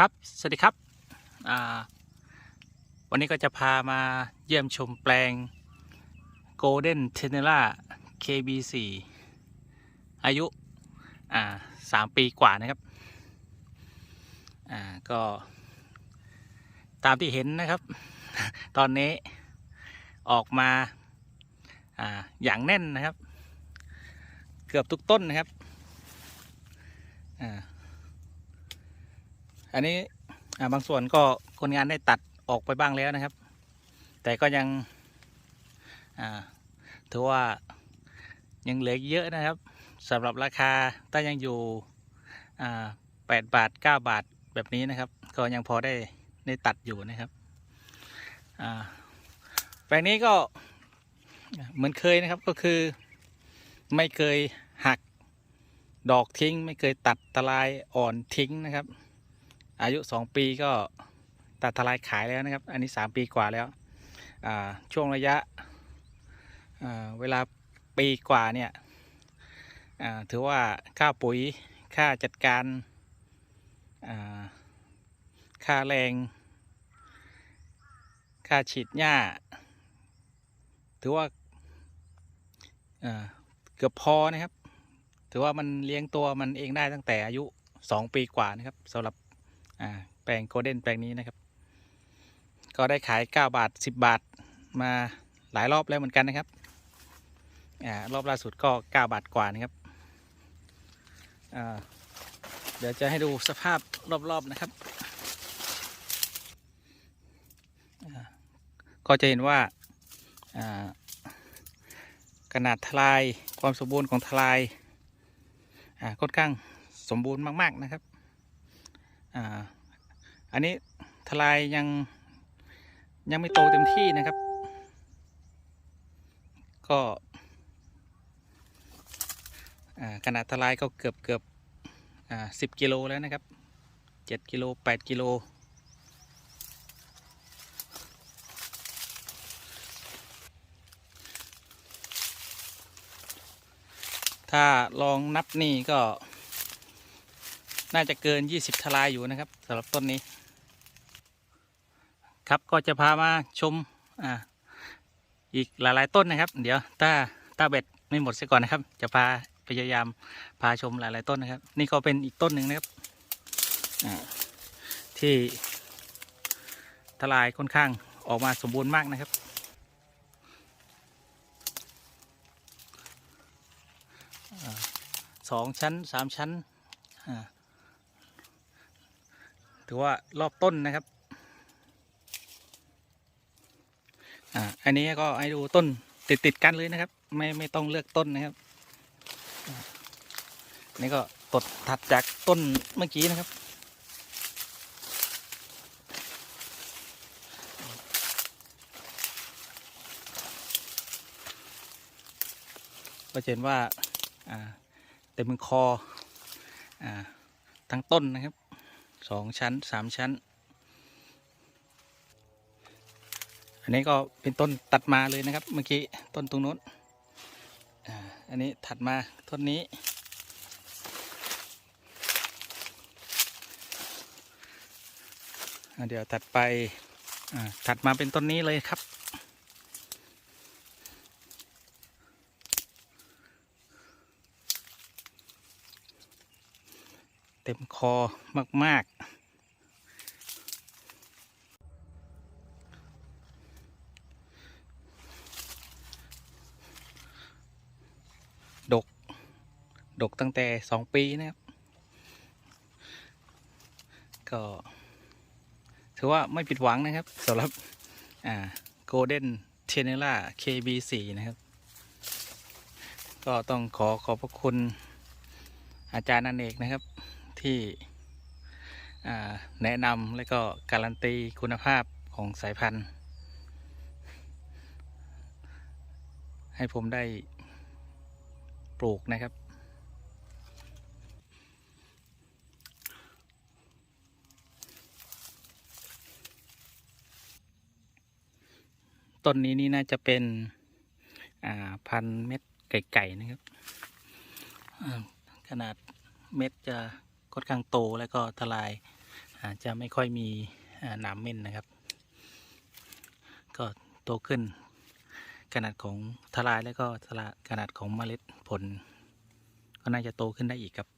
ครับ สวัสดีครับ วันนี้ก็จะพามาเยี่ยมชมแปลง Golden t e n e r a KB4 อายุอ่าสามปีกว่านะครับ ก็ตามที่เห็นนะครับ ตอนนี้ออกมาออย่างแน่นนะครับ เกือบทุกต้นนะครับอ่า อันนี้บางส่วนก็คนงานได้ตัดออกไปบ้างแล้วนะครับ แต่ก็ยังถือว่ายังเหลือเยอะนะครับสำหรับราคาถ้ายังอยู่แปดบาทเก้าบาทแบบนี้นะครับ ก็ยังพอได้ได้ตัดอยู่นะครับอ่าแปลงนี้ก็เหมือนเคยนะครับก็คือไม่เคยหักดอกทิ้ง ไม่เคยตัดตะลายอ่อนทิ้งนะครับ อายุ 2 ปีก็ตัดทลายขายแล้วนะครับ อันนี้ 3 ปีกว่าแล้วช่วงระยะเวลาปีกว่าเนี่ยถือว่าค่าปุ๋ยค่าจัดการค่าแรง ค่าฉีดหญ้า ถือว่าอ่าเกือบพอนะครับ ถือว่ามันเลี้ยงตัวมันเองได้ตั้งแต่อายุ 2 ปีกว่านะครับสำหรับ อ่าแปลงโกลเด้นแปลงนี้นะครับ ก็ได้ขาย 9 บาท 10 บาทมาหลายรอบแล้วเหมือนกันนะครับอ่ารอบล่าสุดก็ 9 บาทกว่านะครับอ่าเดี๋ยวจะให้ดูสภาพรอบๆนะครับ ก็จะเห็นว่าขนาดทลายความสมบูรณ์ของทลายค่อนข้างสมบูรณ์มาก ๆ นะครับ อ่าอันนี้ทลายยังยังไม่โตเต็มที่นะครับ ก็ขนาดทลายก็เกือบเกือบสิบกิโลแล้วนะครับเจ็ดกิโลแปดกิโลถ้าลองนับนี่ก็ น่าจะเกิน 20ทลายอยู่นะครับสำหรับต้นนี้ ครับก็จะพามาชมอ่าอีกหลาย ๆ ต้นนะครับ เดี๋ยวถ้าถ้าเบ็ดไม่หมดเสียก่อนนะครับ จะพาพยายามพาชมหลาย ๆ ต้นนะครับ นี่ก็เป็นอีกต้นหนึ่งนะครับอ่าที่ทลายค่อนข้างออกมาสมบูรณ์มากนะครับ สองชั้นสามชั้นอ่า ถือว่ารอบต้นนะครับอ่าอันนี้ก็ให้ดูต้นติดติดกันเลยนะครับ ไม่ไม่ต้องเลือกต้นนะครับนี่ก็ตดถัดจากต้นเมื่อกี้นะครับก็จะเห็นว่าอ่าเต็มคออ่าทั้งต้นนะครับ สองชั้นสามชั้น อันนี้ก็เป็นต้นตัดมาเลยนะครับเมื่อกี้ต้นตรงโน้นอันนี้ถัดมาต้นนี้ เดี๋ยวถัดไปถัดมาเป็นต้นนี้เลยครับเต็มคอมาก ดกตั้งแต่สองปีนะครับ ก็ถือว่าไม่ผิดหวังนะครับสำหรับอ่า Golden t e n e r a KB4 นะครับ ก็ต้องขอขอบพระคุณอาจารย์นันเอกนะครับที่แนะนำและก็การันตีคุณภาพของสายพันธุ์ ให้ผมได้ปลูกนะครับ ต้นนี้นี่น่าจะเป็นพันเม็ดไก่ๆนะครับขนาดเม็ดจะค่อนข้างโตแล้วก็ทลายาจะไม่ค่อยมีหนามเม่นนะครับ ก็โตขึ้น ขนาดของทลายแล้วก็ทลาขนาดของเมล็ดผล ก็น่าจะโตขึ้นได้อีกครับ